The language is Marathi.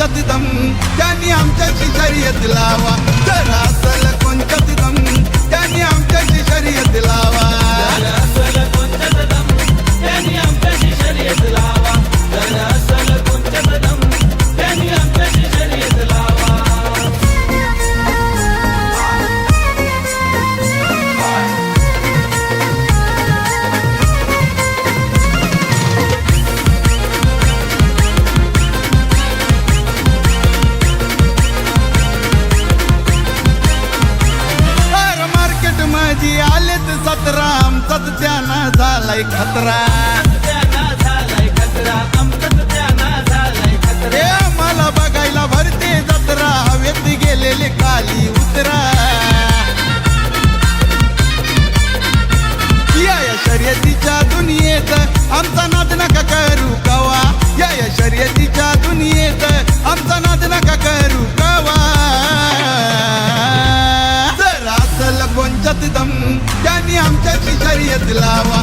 जगदम त्यांनी आमच्याशी शर्यत लावा. आलेत सतरा आमचाच त्यांना झालाय खतरा. हे मला बघायला भरते जत्रा हवेत गेलेले काली उतरा. या या शर्यतीच्या दुनियेत आमचा नाद नका करू कवा या या शर्यतीच्या दुनियेत आमचा दम त्यांनी आमच्याशी शर्यत लावा.